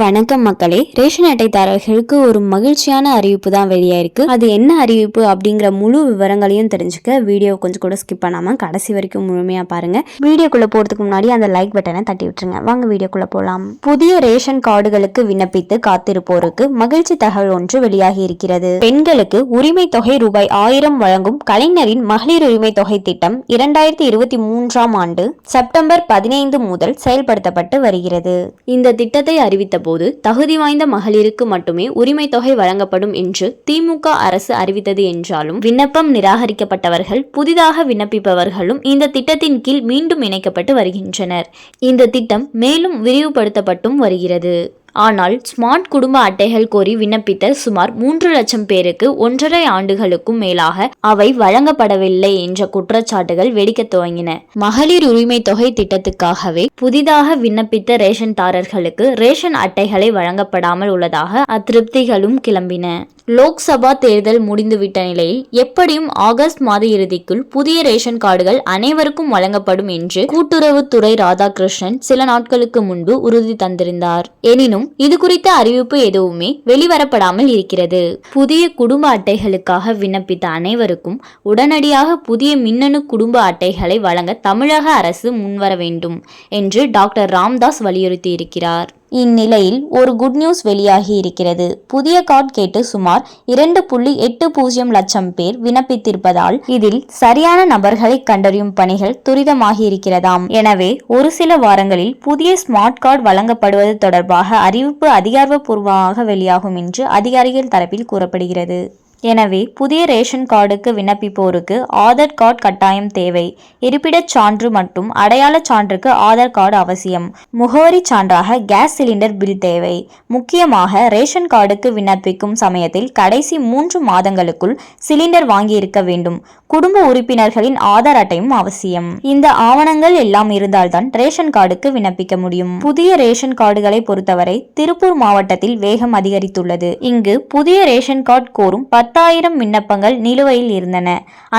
வணக்கம் மக்களே. ரேஷன் அட்டைதாரர்களுக்கு ஒரு மகிழ்ச்சியான அறிவிப்பு தான் வெளியாயிருக்கு. அது என்ன அறிவிப்பு அப்படிங்கிற முழு விவரங்களையும் தெரிஞ்சுக்க வீடியோ கொஞ்சம் கூட ஸ்கிப் பண்ணாமல் கடைசி வரைக்கும் முழுமையா பாருங்க. வீடியோக்குள்ள போறதுக்கு முன்னாடி அந்த லைக் பட்டனை தட்டி விட்டுருங்க. வாங்க வீடியோக்குள்ள போகலாம் புதிய ரேஷன் கார்டுகளுக்கு விண்ணப்பித்து காத்திருப்போருக்கு மகிழ்ச்சி தகவல் ஒன்று வெளியாகி இருக்கிறது. பெண்களுக்கு உரிமை தொகை ரூபாய் ஆயிரம் வழங்கும் கலைஞரின் மகளிர் உரிமை தொகை திட்டம் இரண்டாயிரத்தி இருபத்தி மூன்றாம் ஆண்டு செப்டம்பர் பதினைந்து முதல் செயல்படுத்தப்பட்டு வருகிறது. இந்த திட்டத்தை அறிவித்த போது தகுதி வாய்ந்த மகளிருக்கு மட்டுமே உரிமை தொகை வழங்கப்படும் என்று திமுக அரசு அறிவித்தது என்றாலும் விண்ணப்பம் நிராகரிக்கப்பட்டவர்கள் புதிதாக விண்ணப்பிப்பவர்களும் இந்த திட்டத்தின் கீழ் மீண்டும் இணைக்கப்பட்டு வருகின்றனர். இந்த திட்டம் மேலும் விரிவுபடுத்தப்பட்டும் வருகிறது. ஆனால் ஸ்மார்ட் குடும்ப அட்டைகள் கோரி விண்ணப்பித்த சுமார் மூன்று லட்சம் பேருக்கு ஒன்றரை ஆண்டுகளுக்கும் மேலாக அவை வழங்கப்படவில்லை என்ற குற்றச்சாட்டுகள் வெடிக்கத் துவங்கின. மகளிர் உரிமை தொகை திட்டத்துக்காகவே புதிதாக விண்ணப்பித்த ரேஷன்தாரர்களுக்கு ரேஷன் அட்டைகளை வழங்கப்படாமல் உள்ளதாக அத்திருப்திகளும் கிளம்பின. லோக்சபா தேர்தல் முடிந்துவிட்ட நிலையில் எப்படியும் ஆகஸ்ட் மாத இறுதிக்குள் புதிய ரேஷன் கார்டுகள் அனைவருக்கும் வழங்கப்படும் என்று கூட்டுறவுத்துறை ராதாகிருஷ்ணன் சில நாட்களுக்கு முன்பு உறுதி தந்திருந்தார். எனினும் இது குறித்த அறிவிப்பு எதுவுமே வெளிவரப்படாமல் இருக்கிறது. புதிய குடும்ப அட்டைகளுக்காக விண்ணப்பித்த அனைவருக்கும் உடனடியாக புதிய மின்னணு குடும்ப அட்டைகளை வழங்க தமிழக அரசு முன்வர வேண்டும் என்று டாக்டர் ராம்தாஸ் வலியுறுத்தியிருக்கிறார். இந்நிலையில் ஒரு குட் நியூஸ் வெளியாகி இருக்கிறது. புதிய கார்டு கேட்டு சுமார் இரண்டு புள்ளி எட்டு பூஜ்ஜியம் லட்சம் பேர் விண்ணப்பித்திருப்பதால் இதில் சரியான நபர்களை கண்டறியும் பணிகள் துரிதமாகி இருக்கிறதாம். எனவே ஒரு சில வாரங்களில் புதிய ஸ்மார்ட் கார்டு வழங்கப்படுவது தொடர்பாக அறிவிப்பு அதிகாரப்பூர்வமாக வெளியாகும் என்று அதிகாரிகள் தரப்பில் கூறப்படுகிறது. எனவே புதிய ரேஷன் கார்டுக்கு விண்ணப்பிப்போருக்கு ஆதார் கார்டு கட்டாயம் தேவை. இருப்பிடச் சான்று மற்றும் அடையாளச் சான்றுக்கு ஆதார் கார்டு அவசியம். முகவரி சான்றாக கேஸ் சிலிண்டர் பில் தேவை. முக்கியமாக ரேஷன் கார்டுக்கு விண்ணப்பிக்கும் சமயத்தில் கடைசி மூன்று மாதங்களுக்குள் சிலிண்டர் வாங்கியிருக்க வேண்டும். குடும்ப உறுப்பினர்களின் ஆதார் அட்டையும் அவசியம். இந்த ஆவணங்கள் எல்லாம் இருந்தால்தான் ரேஷன் கார்டுக்கு விண்ணப்பிக்க முடியும். புதிய ரேஷன் கார்டுகளை பொறுத்தவரை திருப்பூர் மாவட்டத்தில் வேகம் அதிகரித்துள்ளது. இங்கு புதிய ரேஷன் கார்டு கோரும் பத்தாயிரம் விண்ணப்பங்கள் நிலுவையில் இருந்தன.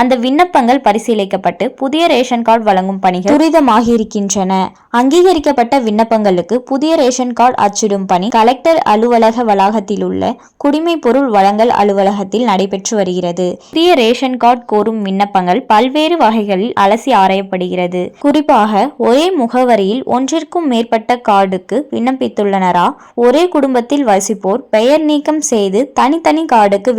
அந்த விண்ணப்பங்கள் பரிசீலிக்கப்பட்டு புதிய ரேஷன் கார்டு வழங்கும் பணிகள் துரிதமாகியிருக்கின்றன. அங்கீகரிக்கப்பட்ட விண்ணப்பங்களுக்கு புதிய ரேஷன் கார்டு அச்சிடும் பணி கலெக்டர் அலுவலக வளாகத்தில் உள்ள குடிமை பொருள் வழங்கல் அலுவலகத்தில் நடைபெற்று வருகிறது. புதிய ரேஷன் கார்டு கோரும் விண்ணப்பங்கள் பல்வேறு வகைகளில் அலசி ஆராயப்படுகிறது. குறிப்பாக ஒரே முகவரியில் ஒன்றிற்கும் மேற்பட்ட கார்டுக்கு விண்ணப்பித்துள்ளனரா? ஒரே குடும்பத்தில் வசிப்போர் பெயர் நீக்கம் செய்து தனித்தனி கார்டுக்கு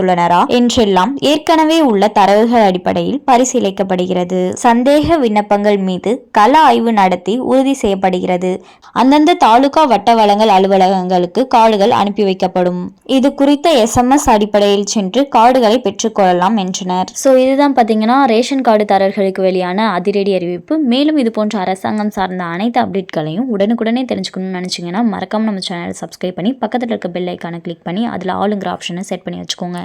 விண்ணப்பித்துள்ளனரா என்றெல்லாம் ஏற்கனவே உள்ள தரவுகள் அடிப்படையில் பரிசீலிக்கப்படுகிறது. சந்தேக விண்ணப்பங்கள் மீது கள ஆய்வு நடத்தி உறுதி செய்யப்படுகிறது. அந்தந்த தாலுகா வட்ட வளங்கள் அலுவலகங்களுக்கு கார்டுகள் அனுப்பி வைக்கப்படும். இது குறித்த எஸ்எம்எஸ் அடிப்படையில் சென்று கார்டுகளை பெற்றுக்கொள்ளலாம் என்றனர். ஸோ இதுதான் பார்த்தீங்கன்னா ரேஷன் கார்டு தரர்களுக்கு வெளியான அதிரடி அறிவிப்பு. மேலும் இது போன்ற அரசாங்கம் சார்ந்த அனைத்து அப்டேட்களையும் உடனுக்குடனே தெரிஞ்சுக்கணும்னு நினச்சிங்கன்னா மறக்காம நம்ம சேனலை சப்ஸ்கிரைப் பண்ணி பக்கத்தில் இருக்க பெல் ஐக்கானை கிளிக் பண்ணி அதில் ஆளுங்கிற ஆப்ஷனை செட் பண்ணி வச்சுக்கோங்க.